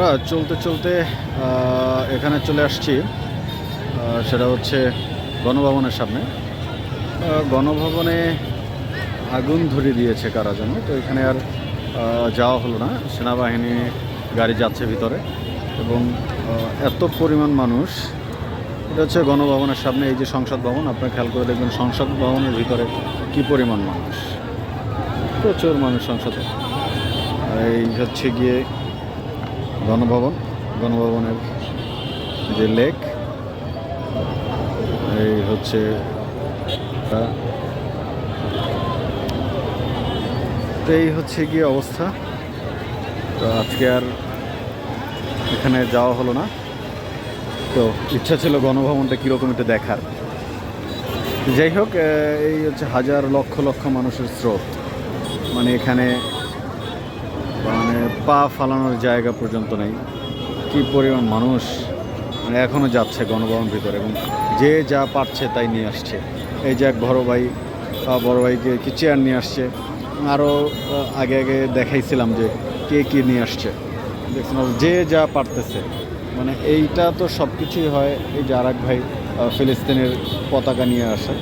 আমরা চলতে চলতে এখানে চলে আসছি। সেটা হচ্ছে গণভবনের সামনে। গণভবনে আগুন ধরিয়ে দিয়েছে কারা যেন তো এখানে আর যাওয়া হলো না। সেনাবাহিনী গাড়ি যাচ্ছে ভিতরে। এবং এত পরিমাণ মানুষ। এটা হচ্ছে গণভবনের সামনে এই যে সংসদ ভবন। আপনারা খেয়াল করে দেখবেন সংসদ ভবনের ভিতরে কি পরিমাণ মানুষ। প্রচুর মানুষ সংসদে। এই হচ্ছে গিয়ে গণভবন, গণভবনের যে লেক, এই হচ্ছে তো। এই হচ্ছে গিয়ে অবস্থা। তো আজকে আর এখানে যাওয়া হলো না। তো ইচ্ছা ছিল গণভবনটা কীরকম একটু দেখার। যাই হোক এই হচ্ছে হাজার লক্ষ লক্ষ মানুষের স্রোত। মানে এখানে পা ফালানোর জায়গা পর্যন্ত নেই। কি পরিমাণ মানুষ মানে এখনও যাচ্ছে গণভবন ভিতরে এবং যে যা পারছে তাই নিয়ে আসছে। এই যে এক বড় ভাই বড় ভাইকে কি চেয়ার নিয়ে আসছে। আরও আগে আগে দেখাইছিলাম যে কে কী নিয়ে আসছে। দেখছিলাম যে যা পারতেছে। মানে এইটা তো সব কিছুই হয় এই যে আর এক ভাই ফিলিস্তিনের পতাকা নিয়ে আসে।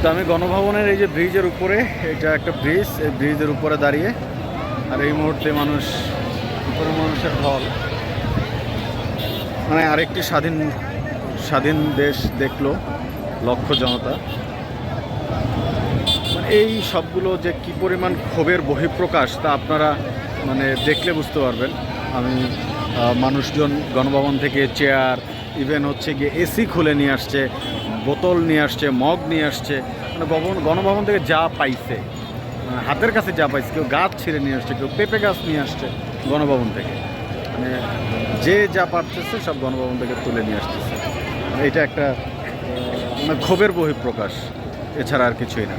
তো আমি গণভবনের এই যে ব্রিজের উপরে, এটা একটা ব্রিজ এই ব্রিজের উপরে দাঁড়িয়ে আর এই মুহূর্তে মানুষ উপরে মানুষের ঢল। মানে আরেকটি স্বাধীন স্বাধীন দেশ দেখল লক্ষ জনতা। মানে এই সবগুলো যে কি পরিমাণ ক্ষোভের বহিঃপ্রকাশ তা আপনারা মানে দেখলে বুঝতে পারবেন। আমি মানুষজন গণভবন থেকে চেয়ার, ইভেন হচ্ছে গিয়ে এসি খুলে নিয়ে আসছে, বোতল নিয়ে আসছে, মগ নিয়ে আসছে। মানে গণভবন থেকে যা পাইছে। হাতের কাছে যা পাইছে, কেউ গাছ ছিঁড়ে নিয়ে আসছে, কেউ পেঁপে গাছ নিয়ে আসছে গণভবন থেকে। মানে যে যা পারতেছে সব গণভবন থেকে তুলে নিয়ে আসতেছে। এটা একটা মানে ক্ষোভের বহিঃপ্রকাশ, এছাড়া আর কিছুই না।